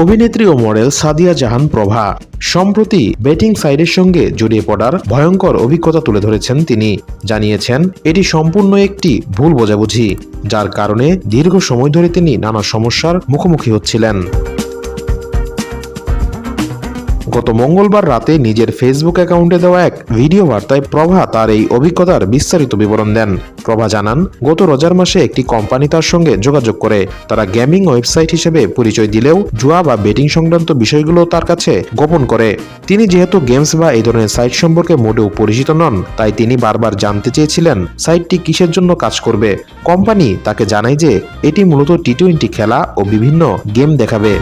অভিনেত্রী ও মডেল সাদিয়া জাহান প্রভা। সম্প্রতি বেটিং সাইডের সঙ্গে জড়িয়ে পড়ার ভয়ঙ্কর অভিজ্ঞতা তুলে ধরেছেন তিনি। জানিয়েছেন, এটি সম্পূর্ণ একটি ভুল বোঝাবুঝি, যার কারণে দীর্ঘ সময় ধরে তিনি নানা সমস্যার মুখোমুখি হচ্ছিলেন। গত মঙ্গলবার রাতে নিজের ফেসবুক অ্যাকাউন্টে দেওয়া এক ভিডিও বার্তায় প্রভা তার এই অভিজ্ঞতার বিস্তারিত বিবরণ দেন। প্রভা জানান, গত রোজার মাসে একটি কোম্পানি তার সঙ্গে যোগাযোগ করে তারা গেমিং ওয়েবসাইট হিসেবে পরিচয় দিলেও জুয়া বা বেটিং সংক্রান্ত বিষয়গুলো তার কাছে গোপন করে। তিনি যেহেতু গেমস বা এই ধরনের সাইট সম্পর্কে মোটেও পরিচিত নন, তাই তিনি বারবার জানতে চেয়েছিলেন সাইটটি কিসের জন্য কাজ করবে। কোম্পানি তাকে জানায় যে এটি মূলত টি টোয়েন্টি খেলা ও বিভিন্ন গেম দেখাবে।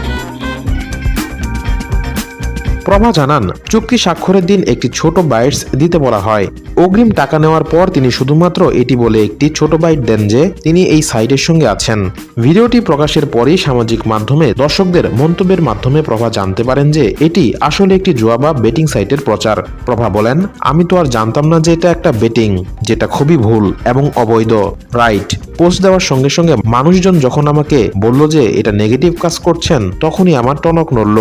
প্রভা জানান, চুক্তি স্বাক্ষরের দিন একটি ছোট বাইটস দিতে বলা হয়। অগ্রিম টাকা নেওয়ার পর তিনি শুধুমাত্র এটি বলে একটি ছোট বাইট দেন যে তিনি এই সাইটের সঙ্গে আছেন। ভিডিওটি প্রকাশের পরেই সামাজিক মাধ্যমে দর্শকদের মন্তব্যের মাধ্যমে প্রভা জানতে পারেন যে এটি আসলে একটি জুয়া বা বেটিং সাইটের প্রচার। প্রভা বলেন, আমি তো আর জানতাম না যে এটা একটা বেটিং, যেটা খুবই ভুল এবং অবৈধ। রাইট। পোস্ট দেওয়ার সঙ্গে সঙ্গে মানুষজন যখন আমাকে বলল যে এটা নেগেটিভ কাজ করছেন, তখনই আমার টনক নড়ল।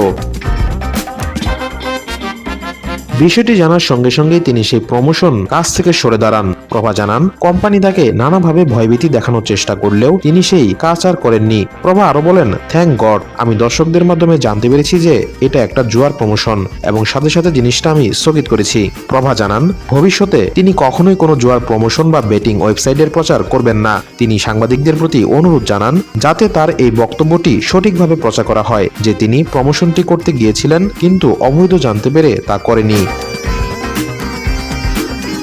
বিষয়টি জানার সঙ্গে সঙ্গেই তিনি সেই প্রমোশন কাজ থেকে সরে দাঁড়ান। প্রভা জানান কোম্পানি তাকে নানাভাবে ভয়ভীতি দেখানোর চেষ্টা করলেও তিনি সেই কাজ আর করেননি। প্রভা আরও বলেন থ্যাংক গড আমি দর্শকদের মাধ্যমে জানতে পেরেছি যে এটা একটা জুয়ার প্রমোশন এবং সাথে সাথে জিনিসটা আমি স্থগিত করেছি। প্রভা জানান, ভবিষ্যতে তিনি কখনোই কোনো জুয়ার প্রমোশন বা বেটিং ওয়েবসাইটের প্রচার করবেন না। তিনি সাংবাদিকদের প্রতি অনুরোধ জানান, যাতে তার এই বক্তব্যটি সঠিকভাবে প্রচার করা হয় যে তিনি প্রমোশনটি করতে গিয়েছিলেন কিন্তু অবৈধ জানতে পেরে তা করেনি।